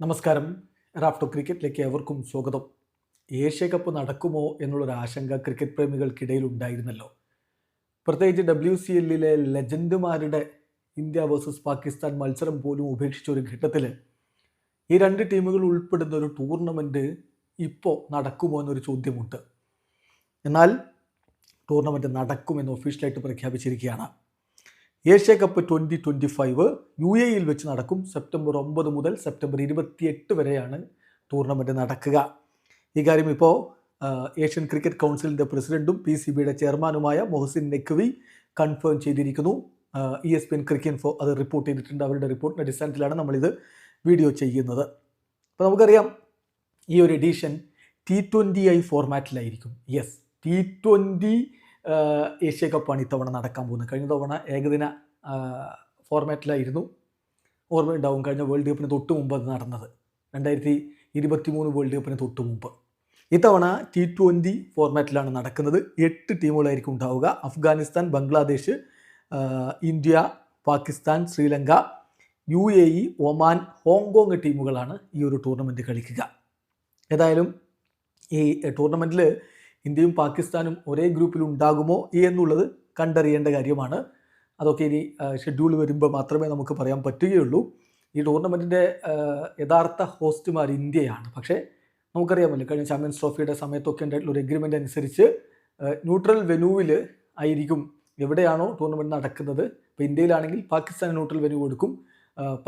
നമസ്കാരം. റാഫ്റ്റോ ക്രിക്കറ്റിലേക്ക് എവർക്കും സ്വാഗതം. Asia cup നടക്കുമോ എന്നുള്ളൊരു ആശങ്ക ക്രിക്കറ്റ് പ്രേമികൾക്കിടയിൽ ഉണ്ടായിരുന്നല്ലോ. പ്രത്യേകിച്ച് ഡബ്ല്യു സി എല്ലിലെ ലെജൻഡുമാരുടെ ഇന്ത്യ വേഴ്സസ് പാകിസ്ഥാൻ മത്സരം പോലും ഉപേക്ഷിച്ച ഒരു ഘട്ടത്തിൽ ഈ രണ്ട് ടീമുകൾ ഉൾപ്പെടുന്ന ഒരു ടൂർണമെന്റ് ഇപ്പോൾ നടക്കുമോ എന്നൊരു ചോദ്യമുണ്ട്. എന്നാൽ ടൂർണമെന്റ് നടക്കുമെന്ന് ഒഫീഷ്യലായിട്ട് പ്രഖ്യാപിച്ചിരിക്കുകയാണ്. Asia cup twenty twenty five U എയിൽ വെച്ച് നടക്കും. സെപ്റ്റംബർ ഒമ്പത് മുതൽ സെപ്റ്റംബർ ഇരുപത്തിയെട്ട് വരെയാണ് ടൂർണമെന്റ് നടക്കുക. ഇക്കാര്യം ഇപ്പോൾ ഏഷ്യൻ ക്രിക്കറ്റ് കൗൺസിലിന്റെ പ്രസിഡന്റും പി സി ബിയുടെ ചെയർമാനുമായ മൊഹസിൻ നെക്വി കൺഫേം ചെയ്തിരിക്കുന്നു. E S P N cricket info അത് റിപ്പോർട്ട് ചെയ്തിട്ടുണ്ട്. അവരുടെ റിപ്പോർട്ടിന്റെ അടിസ്ഥാനത്തിലാണ് നമ്മളിത് വീഡിയോ ചെയ്യുന്നത്. അപ്പോൾ നമുക്കറിയാം ഈ ഒരു എഡീഷൻ ടി ട്വന്റി ഐ ഫോർമാറ്റിലായിരിക്കും യെസ് ടി ട്വന്റി ഏഷ്യ കപ്പാണ് ഇത്തവണ നടക്കാൻ പോകുന്നത്. കഴിഞ്ഞ തവണ ഏകദിന ഫോർമാറ്റിലായിരുന്നു ഓർമ്മയുണ്ടാവും കഴിഞ്ഞ വേൾഡ് കപ്പിന് തൊട്ട് മുമ്പ് അത് നടന്നത്. രണ്ടായിരത്തി ഇരുപത്തി മൂന്ന് വേൾഡ് കപ്പിന് തൊട്ട് മുമ്പ്. ഇത്തവണ ടി ട്വന്റി ഫോർമാറ്റിലാണ് നടക്കുന്നത്. എട്ട് ടീമുകളായിരിക്കും ഉണ്ടാവുക. Afghanistan Bangladesh India Pakistan Sri Lanka U A E Oman Hong Kong ടീമുകളാണ് ഈ ഒരു ടൂർണമെന്റ് കളിക്കുക. ഏതായാലും ഈ ടൂർണമെന്റിൽ ഇന്ത്യയും പാകിസ്ഥാനും ഒരേ ഗ്രൂപ്പിൽ ഉണ്ടാകുമോ എന്നുള്ളത് കണ്ടറിയേണ്ട കാര്യമാണ്. അതൊക്കെ ഇനി ഷെഡ്യൂൾ വരുമ്പോൾ മാത്രമേ നമുക്ക് പറയാൻ പറ്റുകയുള്ളൂ. ഈ ടൂർണമെന്റിന്റെ യഥാർത്ഥ ഹോസ്റ്റുമാർ ഇന്ത്യയാണ്. പക്ഷേ നമുക്കറിയാമല്ലോ കഴിഞ്ഞ ചാമ്പ്യൻസ് ട്രോഫിയുടെ സമയത്തൊക്കെ ഉണ്ടായിട്ടുള്ള ഒരു എഗ്രിമെന്റ് അനുസരിച്ച് ന്യൂട്രൽ വെനുവിൽ ആയിരിക്കും എവിടെയാണോ ടൂർണമെന്റ് നടക്കുന്നത്. ഇപ്പോൾ ഇന്ത്യയിലാണെങ്കിൽ പാകിസ്ഥാൻ ന്യൂട്രൽ വെനു കൊടുക്കും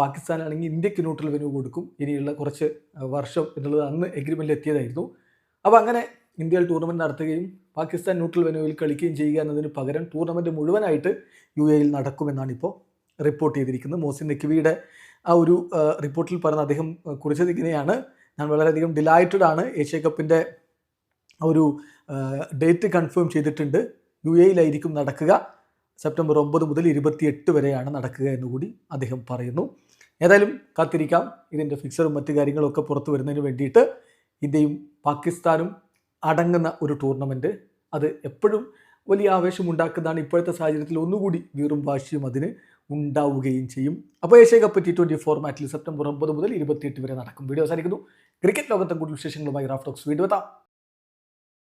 പാകിസ്ഥാനാണെങ്കിൽ ഇന്ത്യയ്ക്ക് ന്യൂട്രൽ വെനു കൊടുക്കും. ഇനിയുള്ള കുറച്ച് വർഷം എന്നുള്ളത് അന്ന് എഗ്രിമെന്റിൽ എത്തിയതായിരുന്നു. അപ്പോൾ അങ്ങനെ ഇന്ത്യയിൽ ടൂർണമെന്റ് നടത്തുകയും പാകിസ്ഥാൻ ന്യൂട്രൽ വെനുവിൽ കളിക്കുകയും ചെയ്യുക എന്നതിന് പകരം ടൂർണമെന്റ് മുഴുവനായിട്ട് യു എയിൽ നടക്കുമെന്നാണ് ഇപ്പോൾ റിപ്പോർട്ട് ചെയ്തിരിക്കുന്നത്. മോസിൻ നക്വിയുടെ ആ ഒരു റിപ്പോർട്ടിൽ പറഞ്ഞ അദ്ദേഹം കുറിച്ചത് ഇങ്ങനെയാണ് ഞാൻ വളരെയധികം ഡിലൈറ്റഡ് ആണ്. ഏഷ്യ കപ്പിന്റെ ഒരു ഡേറ്റ് കൺഫേം ചെയ്തിട്ടുണ്ട്. യു എയിലായിരിക്കും നടക്കുക. സെപ്റ്റംബർ ഒമ്പത് മുതൽ ഇരുപത്തിയെട്ട് വരെയാണ് നടക്കുക എന്നുകൂടി അദ്ദേഹം പറയുന്നു. ഏതായാലും കാത്തിരിക്കാം. ഇതിന്റെ ഫിക്സറും മറ്റു കാര്യങ്ങളൊക്കെ പുറത്തു വരുന്നതിന് വേണ്ടിയിട്ട്. ഇന്ത്യയും പാകിസ്ഥാനും അടങ്ങുന്ന ഒരു ടൂർണമെന്റ് അത് എപ്പോഴും വലിയ ആവേശം ഉണ്ടാക്കുന്നതാണ് ഇപ്പോഴത്തെ സാഹചര്യത്തിൽ ഒന്നുകൂടി വീറും വാശിയും അതിന് ഉണ്ടാവുകയും ചെയ്യും. അപ്പോൾ ഏഷ്യ കപ്പ് ടി ട്വന്റി ഫോർമാറ്റിൽ സെപ്റ്റംബർ ഒമ്പത് മുതൽ ഇരുപത്തിയെട്ട് വരെ നടക്കും. വീഡിയോ അവസാനിക്കുന്നു. ക്രിക്കറ്റ് ലോകത്തെ കൂടുതൽ വിശേഷങ്ങളുമായി റാഫ്റ്റോക്സ് വീഡിയോ എത്താം.